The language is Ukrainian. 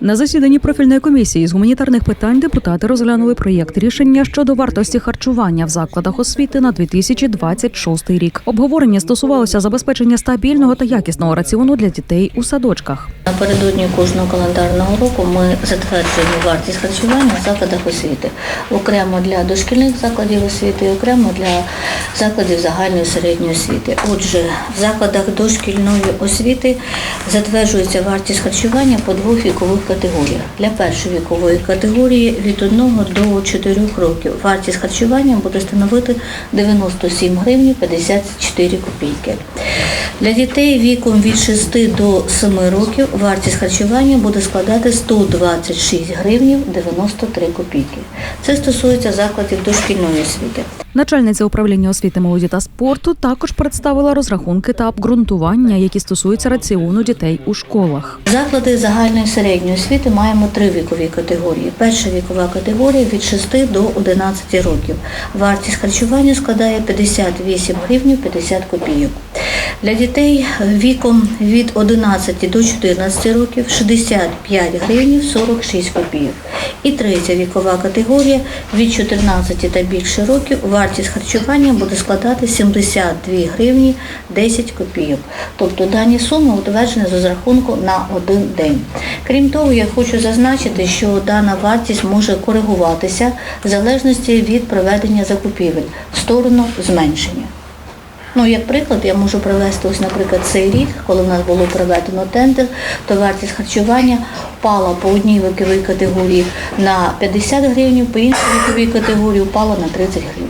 На засіданні профільної комісії з гуманітарних питань депутати розглянули проєкт рішення щодо вартості харчування в закладах освіти на 2026 рік. Обговорення стосувалося забезпечення стабільного та якісного раціону для дітей у садочках. Напередодні кожного календарного року ми затверджуємо вартість харчування в закладах освіти окремо для дошкільних закладів освіти, окремо для закладів загальної середньої освіти. Отже, в закладах дошкільної освіти затверджується вартість харчування по двох вікових категоріях. Для першої вікової категорії від 1 до 4 років вартість харчування буде становити 97 гривень 54 копійки. Для дітей віком від 6 до 7 років вартість харчування буде складати 126 гривень 93 копійки. Це стосується закладів дошкільної освіти. Начальниця управління освіти, молоді та спорту також представила розрахунки та обґрунтування, які стосуються раціону дітей у школах. Заклади загальної середньої освіти маємо три вікові категорії. Перша вікова категорія від 6 до 11 років. Вартість харчування складає 58 гривень 50 копійок. Для дітей віком від 11 до 14 років 65 гривень 46 копійок. І третя вікова категорія від 14 та більше років вартість харчування буде складати 72 гривні 10 копійок. Тобто дані суми утверджені з розрахунку на один день. Крім того, я хочу зазначити, що дана вартість може коригуватися в залежності від проведення закупівель в сторону зменшення. Ну, як приклад, я можу привести ось, наприклад, цей рік, коли в нас було проведено тендер, то вартість харчування впала по одній віковій категорії на 50 гривень, по іншій віковій категорії впала на 30 гривень.